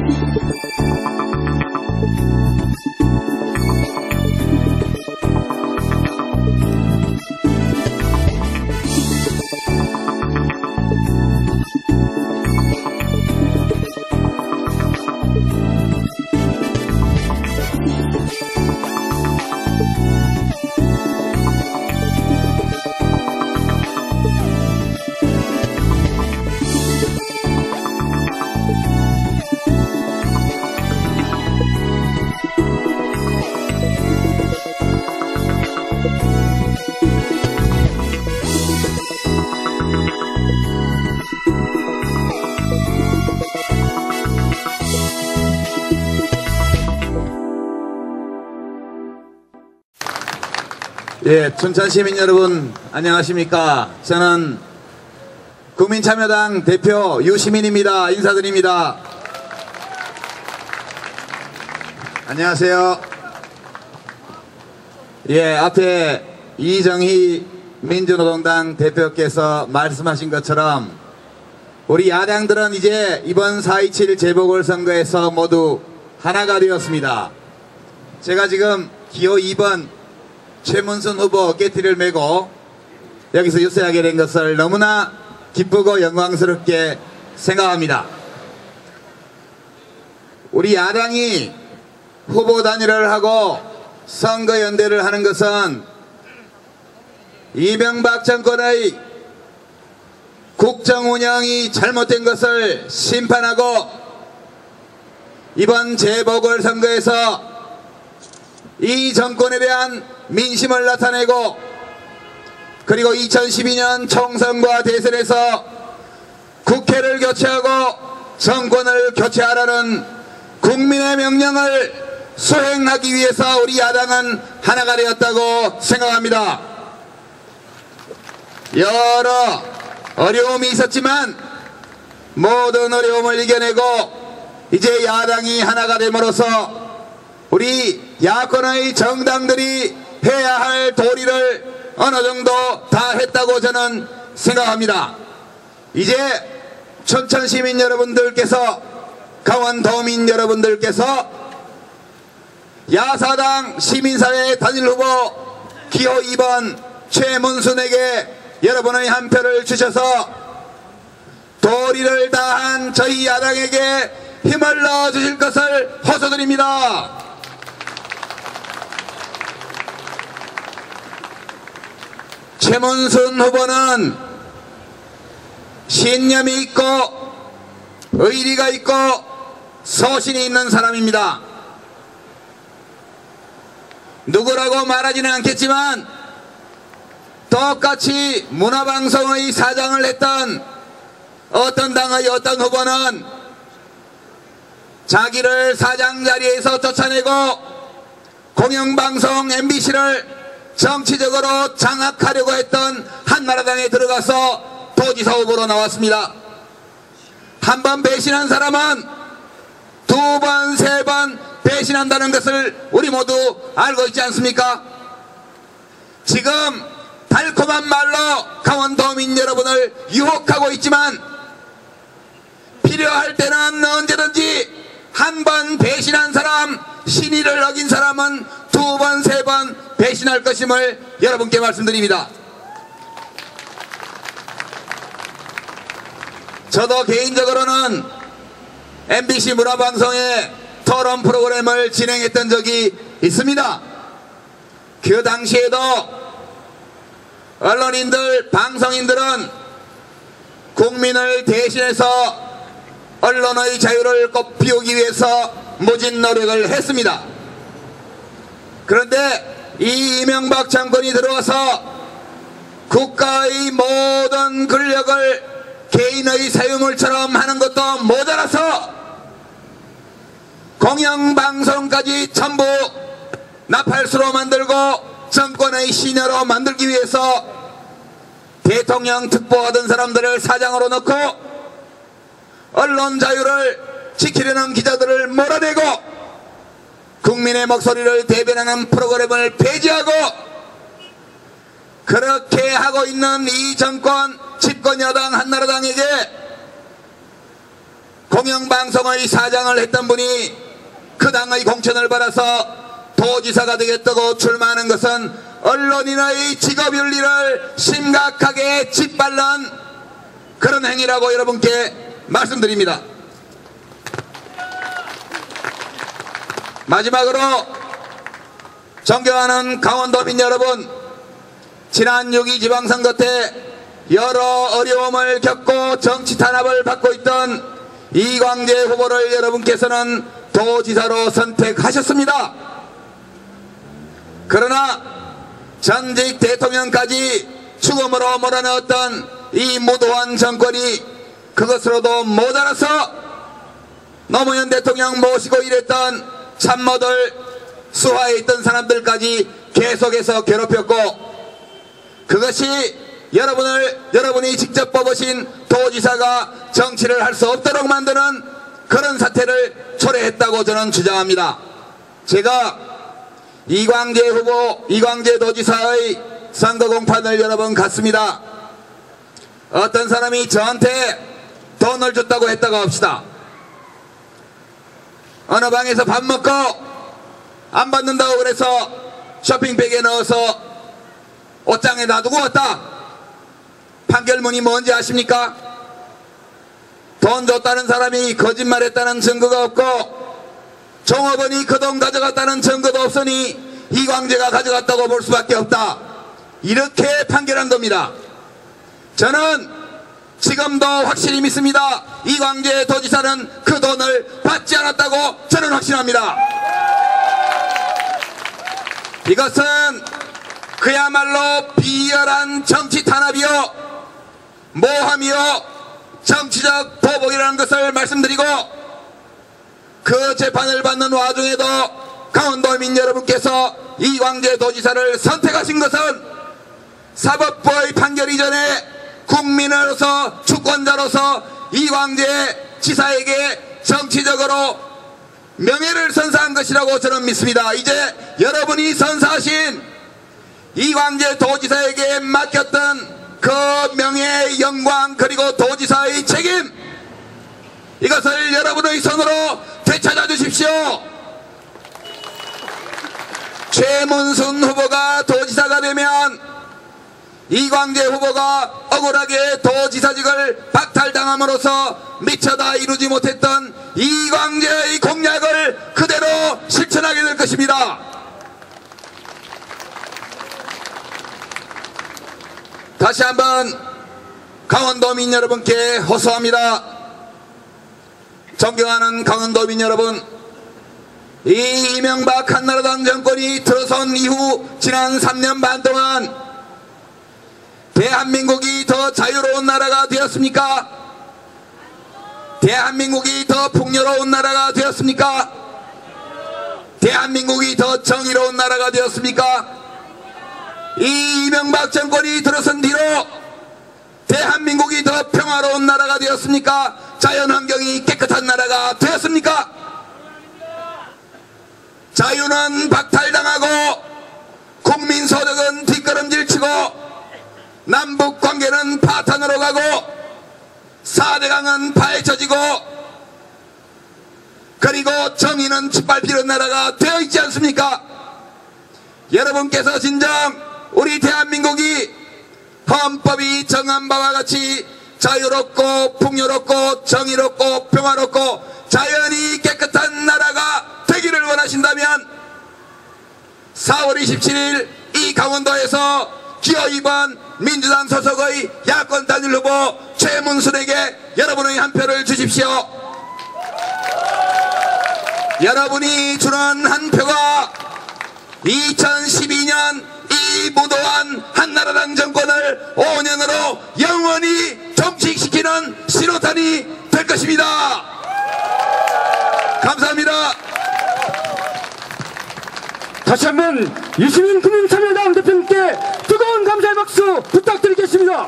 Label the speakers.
Speaker 1: Thank you. 예, 춘천 시민 여러분 안녕하십니까? 저는 국민참여당 대표 유시민입니다. 인사드립니다. 안녕하세요. 예, 앞에 이정희 민주노동당 대표께서 말씀하신 것처럼 우리 야당들은 이제 이번 4.27 재보궐선거에서 모두 하나가 되었습니다. 제가 지금 기호 2번 최문순 후보 어깨티를 메고 여기서 유세하게 된 것을 너무나 기쁘고 영광스럽게 생각합니다. 우리 야당이 후보 단일화를 하고 선거 연대를 하는 것은 이명박 정권의 국정 운영이 잘못된 것을 심판하고 이번 재보궐선거에서 이 정권에 대한 민심을 나타내고 그리고 2012년 총선과 대선에서 국회를 교체하고 정권을 교체하라는 국민의 명령을 수행하기 위해서 우리 야당은 하나가 되었다고 생각합니다. 여러 어려움이 있었지만 모든 어려움을 이겨내고 이제 야당이 하나가 됨으로써 우리 야권의 정당들이 해야 할 도리를 어느 정도 다 했다고 저는 생각합니다. 이제 춘천 시민 여러분들께서 강원 도민 여러분들께서 야사당 시민사회 단일 후보 기호 2번 최문순에게 여러분의 한 표를 주셔서 도리를 다한 저희 야당에게 힘을 넣어주실 것을 호소드립니다. 최문순 후보는 신념이 있고 의리가 있고 소신이 있는 사람입니다. 누구라고 말하지는 않겠지만 똑같이 문화방송의 사장을 했던 어떤 당의 어떤 후보는 자기를 사장 자리에서 쫓아내고 공영방송 MBC를 정치적으로 장악하려고 했던 한나라당에 들어가서 도지사 후보로 나왔습니다. 한 번 배신한 사람은 두 번, 세 번 배신한다는 것을 우리 모두 알고 있지 않습니까? 지금 달콤한 말로 강원도민 여러분을 유혹하고 있지만 필요할 때는 언제든지 한 번 배신한 사람, 신의를 어긴 사람은 두 번, 세 번 배신할 것임을 여러분께 말씀드립니다. 저도 개인적으로는 MBC 문화방송의 토론 프로그램을 진행했던 적이 있습니다. 그 당시에도 언론인들, 방송인들은 국민을 대신해서 언론의 자유를 꽃피우기 위해서 무진 노력을 했습니다. 그런데 이 이명박 정권이 들어와서 국가의 모든 권력을 개인의 사유물처럼 하는 것도 모자라서 공영방송까지 전부 나팔수로 만들고 정권의 신여로 만들기 위해서 대통령 특보하던 사람들을 사장으로 넣고 언론 자유를 지키려는 기자들을 몰아내고 국민의 목소리를 대변하는 프로그램을 폐지하고 그렇게 하고 있는 이 정권 집권 여당 한나라당에게 공영방송의 사장을 했던 분이 그 당의 공천을 받아서 도지사가 되겠다고 출마하는 것은 언론인의 직업윤리를 심각하게 짓밟는 그런 행위라고 여러분께 말씀드립니다. 마지막으로 존경하는 강원도민 여러분 지난 6.2 지방선거 때 여러 어려움을 겪고 정치 탄압을 받고 있던 이광재 후보를 여러분께서는 도지사로 선택하셨습니다. 그러나 전직 대통령까지 죽음으로 몰아넣었던 이 무도한 정권이 그것으로도 모자라서 노무현 대통령 모시고 일했던 참모들 수하에 있던 사람들까지 계속해서 괴롭혔고 그것이 여러분을 여러분이 직접 뽑으신 도지사가 정치를 할 수 없도록 만드는 그런 사태를 초래했다고 저는 주장합니다. 제가 이광재 후보, 이광재 도지사의 선거 공판을 여러 번 갔습니다. 어떤 사람이 저한테 돈을 줬다고 했다고 합시다. 어느 방에서 밥 먹고 안 받는다고 그래서 쇼핑백에 넣어서 옷장에 놔두고 왔다. 판결문이 뭔지 아십니까? 돈 줬다는 사람이 거짓말했다는 증거가 없고 종업원이 그 돈 가져갔다는 증거도 없으니 이광재가 가져갔다고 볼 수밖에 없다. 이렇게 판결한 겁니다. 저는 지금도 확실히 믿습니다. 이광재 도지사는 그 돈을 받지 않았다고 저는 확신합니다. 이것은 그야말로 비열한 정치 탄압이요 모함이요 정치적 보복이라는 것을 말씀드리고 그 재판을 받는 와중에도 강원도민 여러분께서 이광재 도지사를 선택하신 것은 사법부의 판결 이전에 국민으로서 주권자로서 이광재 지사에게 정치적으로 명예를 선사한 것이라고 저는 믿습니다. 이제 여러분이 선사하신 이광재 도지사에게 맡겼던 그 명예, 영광 그리고 도지사의 책임 이것을 여러분의 손으로 되찾아 주십시오. 최문순 후보가 도지사가 되면 이광재 후보가 억울하게 도지사직을 박탈당함으로써 미처다 이루지 못했던 이광재의 공약을 그대로 실천하게 될 것입니다. 다시 한번 강원도민 여러분께 호소합니다. 존경하는 강원도민 여러분, 이 이명박 한나라당 정권이 들어선 이후 지난 3년 반 동안 대한민국이 더 자유로운 나라가 되었습니까? 대한민국이 더 풍요로운 나라가 되었습니까? 대한민국이 더 정의로운 나라가 되었습니까? 이 이명박 정권이 들어선 뒤로 대한민국이 더 평화로운 나라가 되었습니까? 자연환경이 깨끗한 나라가 되었습니까? 자유는 박탈당하고 국민소득은 뒷걸음질 치고 남북 관계는 파탄으로 가고 4대강은 파헤쳐지고 그리고 정의는 짓밟히는 나라가 되어 있지 않습니까? 여러분께서 진정 우리 대한민국이 헌법이 정한 바와 같이 자유롭고 풍요롭고 정의롭고 평화롭고 자연이 깨끗한 나라가 되기를 원하신다면 4월 27일 이 강원도에서 기호 2번 민주당 소속의 야권 단일 후보 최문순에게 여러분의 한 표를 주십시오. 여러분이 주는 한 표가 2012년 이 무도한 한나라당 정권을 5년으로 영원히 정식시키는 신호탄이 될 것입니다. 감사합니다.
Speaker 2: 다시 한번 유시민 국민참여당 대표님께 박수 부탁드리겠습니다.